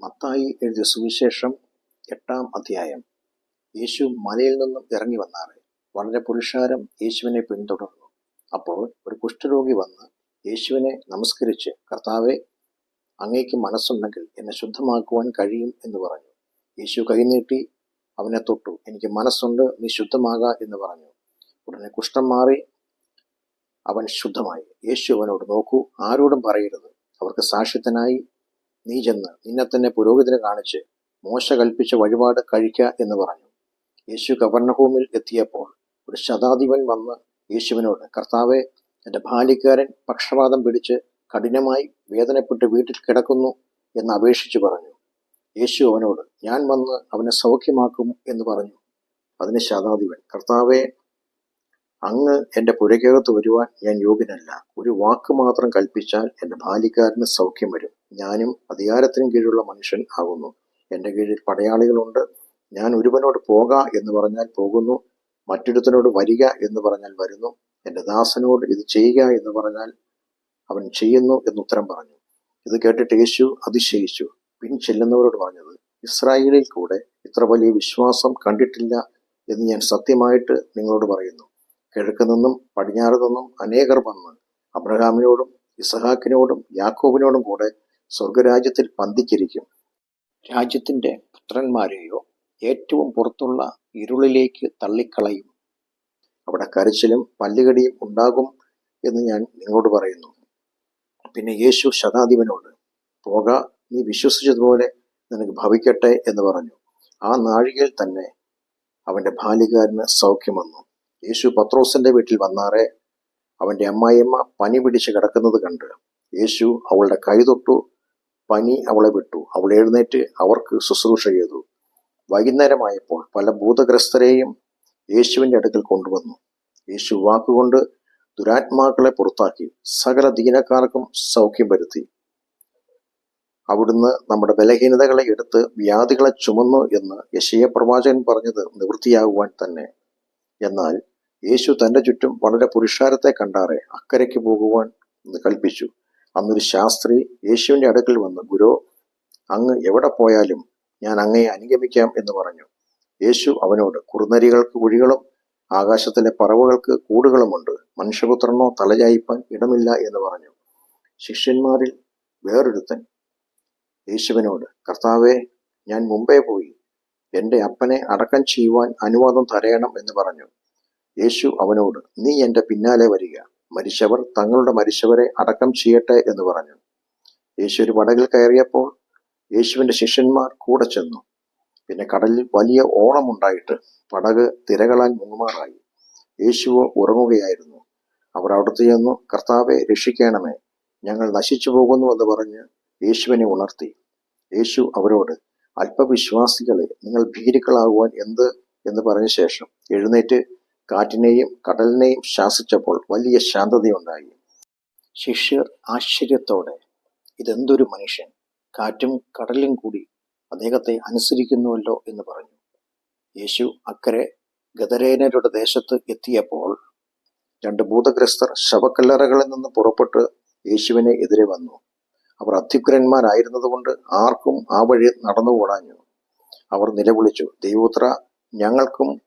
മത്തായി എഴുതിയ സുവിശേഷം എട്ടാം അധ്യായം. യേശു മലയിൽ നിന്നും ഇറങ്ങി വന്നാറ്. വളരെ പുരുഷാരം യേശുവിനെ പിന്തുടർന്നു. അപ്പോൾ ഒരു കുഷ്ഠരോഗി വന്ന് യേശുവിനെ നമസ്കരിച്ച് കർത്താവെ അങ്ങേക്ക് മനസ്സുണ്ടെങ്കിൽ എന്നെ ശുദ്ധമാക്കുവാൻ കഴിയും എന്ന് പറഞ്ഞു. യേശു കൈനീട്ടി അവനെ തൊട്ടു. എനിക്ക് മനസ്സുണ്ട് നീ ശുദ്ധമാക എന്ന് പറഞ്ഞു. ഉടനെ കുഷ്ഠം മാറി അവൻ ശുദ്ധമായി. യേശു അവനോട് നോക്കൂ ആരോടും പറയരുത്. അവർക്ക് സാക്ഷ്യത്തിനായി നീ ചെന്ന് നിന്നെ തന്നെ പുരോഹിതന് കാണിച്ച് മോശ കൽപ്പിച്ച വഴിപാട് കഴിക്ക എന്ന് പറഞ്ഞു. യേശു കവർണഭൂമിൽ എത്തിയപ്പോൾ ഒരു ശതാധിപൻ വന്ന് യേശുവിനോട് കർത്താവെ എന്റെ ബാല്യക്കാരൻ പക്ഷപാതം പിടിച്ച് കഠിനമായി വേദനപ്പെട്ട് വീട്ടിൽ കിടക്കുന്നു എന്ന് അപേക്ഷിച്ചു പറഞ്ഞു. യേശു അവനോട് ഞാൻ വന്ന് അവനെ സൗഖ്യമാക്കും എന്ന് പറഞ്ഞു. അതിന് ശതാധിപൻ കർത്താവെ അങ്ങ് എന്റെ പുരയ്ക്കകത്ത് വരുവാൻ ഞാൻ യോഗ്യനല്ല. ഒരു വാക്ക് മാത്രം കൽപ്പിച്ചാൽ എന്റെ ബാല്യക്കാരന് സൗഖ്യം വരും. ഞാനും അധികാരത്തിനും കീഴിലുള്ള മനുഷ്യൻ ആകുന്നു. എന്റെ കീഴിൽ പടയാളികളുണ്ട്. ഞാൻ ഒരുവനോട് പോക എന്ന് പറഞ്ഞാൽ പോകുന്നു. മറ്റൊരുത്തനോട് വരിക എന്ന് പറഞ്ഞാൽ വരുന്നു. എന്റെ ദാസനോട് ഇത് ചെയ്യുക എന്ന് പറഞ്ഞാൽ അവൻ ചെയ്യുന്നു എന്ന് ഉത്തരം പറഞ്ഞു. ഇത് കേട്ടിട്ട് യേശു അതിശയിച്ചു. പിൻ ചെല്ലുന്നവരോട് പറഞ്ഞത് ഇസ്രായേലിൽ കൂടെ ഇത്ര വലിയ വിശ്വാസം കണ്ടിട്ടില്ല എന്ന് ഞാൻ സത്യമായിട്ട് നിങ്ങളോട് പറയുന്നു. കിഴക്ക് നിന്നും പടിഞ്ഞാറ് നിന്നും അനേകർ വന്ന് അബ്രഹാമിനോടും ഇസഹാക്കിനോടും യാക്കോബിനോടും കൂടെ സ്വർഗരാജ്യത്തിൽ പന്തിച്ചിരിക്കും രാജ്യത്തിന്റെ പുത്രന്മാരെയോ ഏറ്റവും പുറത്തുള്ള ഇരുളിലേക്ക് തള്ളിക്കളയും. അവിടെ കരച്ചിലും പല്ലുകടിയും ഉണ്ടാകും എന്ന് ഞാൻ നിങ്ങളോട് പറയുന്നു. പിന്നെ യേശു ശതാധിപനോട് പോക നീ വിശ്വസിച്ചതുപോലെ നിനക്ക് ഭവിക്കട്ടെ എന്ന് പറഞ്ഞു. ആ നാഴികയിൽ തന്നെ അവന്റെ ബാല്യക്കാരന് സൗഖ്യം വന്നു. യേശു പത്രോസിന്റെ വീട്ടിൽ വന്നാറെ അവന്റെ അമ്മായിയമ്മ പനി പിടിച്ച് കിടക്കുന്നത് കണ്ട്. യേശു അവളുടെ കൈ തൊട്ടു പനി അവളെ വിട്ടു. അവൾ എഴുന്നേറ്റ് അവർക്ക് ശുശ്രൂഷ ചെയ്തു. വൈകുന്നേരമായപ്പോൾ പല ഭൂതഗ്രസ്തരെയും യേശുവിന്റെ അടുക്കൽ കൊണ്ടുവന്നു. യേശു വാക്കുകൊണ്ട് ദുരാത്മാക്കളെ പുറത്താക്കി സകല ദീനക്കാർക്കും സൗഖ്യം വരുത്തി. അവിടുന്ന് നമ്മുടെ ബലഹീനതകളെ എടുത്ത് വ്യാധികളെ ചുമന്നു എന്ന് യശയ പ്രവാചകൻ പറഞ്ഞത് നിവൃത്തിയാകുവാൻ തന്നെ. എന്നാൽ യേശു തന്റെ ചുറ്റും വളരെ പുരുഷാരത്തെ കണ്ടാറെ അക്കരയ്ക്ക് പോകുവാൻ കൽപ്പിച്ചു. അന്നൊരു ശാസ്ത്രി യേശുവിന്റെ അടുക്കൽ വന്ന് ഗുരു അങ്ങ് എവിടെ പോയാലും ഞാൻ അങ്ങയെ അനുഗമിക്കാം എന്ന് പറഞ്ഞു. യേശു അവനോട് കുറുനരികൾക്ക് കുഴികളും ആകാശത്തിലെ പറവുകൾക്ക് കൂടുകളുമുണ്ട്. മനുഷ്യപുത്രനോ തലചായിപ്പാൻ ഇടമില്ല എന്ന് പറഞ്ഞു. ശിഷ്യന്മാരിൽ വേറൊരുത്തൻ യേശുവിനോട് കർത്താവെ ഞാൻ മുമ്പേ പോയി. എന്റെ അപ്പനെ അടക്കം ചെയ്യുവാൻ അനുവാദം തരയണം എന്ന് പറഞ്ഞു. യേശു അവനോട് നീ എന്റെ പിന്നാലെ വരിക. മരിച്ചവർ തങ്ങളുടെ മരിച്ചവരെ അടക്കം ചെയ്യട്ടെ എന്ന് പറഞ്ഞു. യേശു ഒരു പടകിൽ കയറിയപ്പോൾ യേശുവിന്റെ ശിഷ്യന്മാർ കൂടെ ചെന്നു. പിന്നെ കടലിൽ വലിയ ഓളമുണ്ടായിട്ട് പടക് തിരകളാൽ മുങ്ങുമാറായി. യേശുവോ ഉറങ്ങുകയായിരുന്നു. അവർ അവിടുത്തെ ചെന്നു കർത്താവെ രക്ഷിക്കണമേ. ഞങ്ങൾ നശിച്ചു പോകുന്നു എന്ന് പറഞ്ഞ് യേശുവിനെ ഉണർത്തി. യേശു അവരോട് അല്പവിശ്വാസികളെ നിങ്ങൾ ഭീരുക്കളാകുവാൻ എന്ത്? എന്ന് പറഞ്ഞ ശേഷം എഴുന്നേറ്റ് കാറ്റിനെയും കടലിനെയും ശാസിച്ചപ്പോൾ വലിയ ശാന്തതയുണ്ടായി. ശിഷ്യർ ആശ്ചര്യത്തോടെ ഇതെന്തൊരു മനുഷ്യൻ? കാറ്റും കടലും കൂടി അദ്ദേഹത്തെ അനുസരിക്കുന്നുവല്ലോ എന്ന് പറഞ്ഞു. യേശു അക്കരെ ഗദരേനരുടെ ദേശത്ത് എത്തിയപ്പോൾ രണ്ട് ഭൂതഗ്രസ്തർ ശവക്കല്ലറകളിൽ നിന്ന് പുറപ്പെട്ട് യേശുവിനെ എതിരെ വന്നു. അവർ അത്യുഗ്രന്മാരായിരുന്നതുകൊണ്ട് ആർക്കും ആ വഴി നടന്നു കൂടാഞ്ഞു അവർ നിലവിളിച്ചു ദൈവോത്ര ഞങ്ങൾക്കും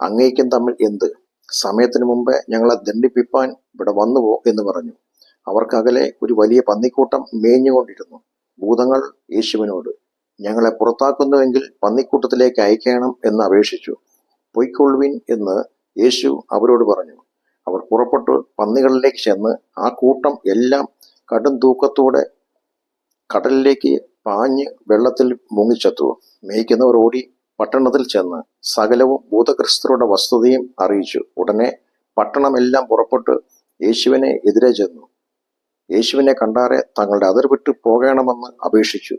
അങ്ങേക്കും തമ്മിൽ എന്ത്? സമയത്തിനു മുമ്പേ ഞങ്ങളെ ദണ്ഡിപ്പിപ്പാൻ ഇവിടെ വന്നുപോ എന്ന് പറഞ്ഞു. അവർക്കകലെ ഒരു വലിയ പന്നിക്കൂട്ടം മേഞ്ഞുകൊണ്ടിരുന്നു. ഭൂതങ്ങൾ യേശുവിനോട് ഞങ്ങളെ പുറത്താക്കുന്നുവെങ്കിൽ പന്നിക്കൂട്ടത്തിലേക്ക് അയക്കണം എന്ന് അപേക്ഷിച്ചു. പൊയ്ക്കൊള്ളുവിൻ എന്ന് യേശു അവരോട് പറഞ്ഞു. അവർ പുറപ്പെട്ടു പന്നികളിലേക്ക് ചെന്ന് ആ കൂട്ടം എല്ലാം കടും തൂക്കത്തോടെ കടലിലേക്ക് പാഞ്ഞ് വെള്ളത്തിൽ മുങ്ങിച്ചെത്തു. മേയ്ക്കുന്നവർ ഓടി പട്ടണത്തിൽ ചെന്ന് സകലവും ഭൂതക്രിസ്തരുടെ വസ്തുതയും അറിയിച്ചു. ഉടനെ പട്ടണമെല്ലാം പുറപ്പെട്ട് യേശുവിനെ എതിരെ ചെന്നു. യേശുവിനെ കണ്ടാറെ തങ്ങളുടെ അതിർവിട്ട് പോകണമെന്ന് അപേക്ഷിച്ചു.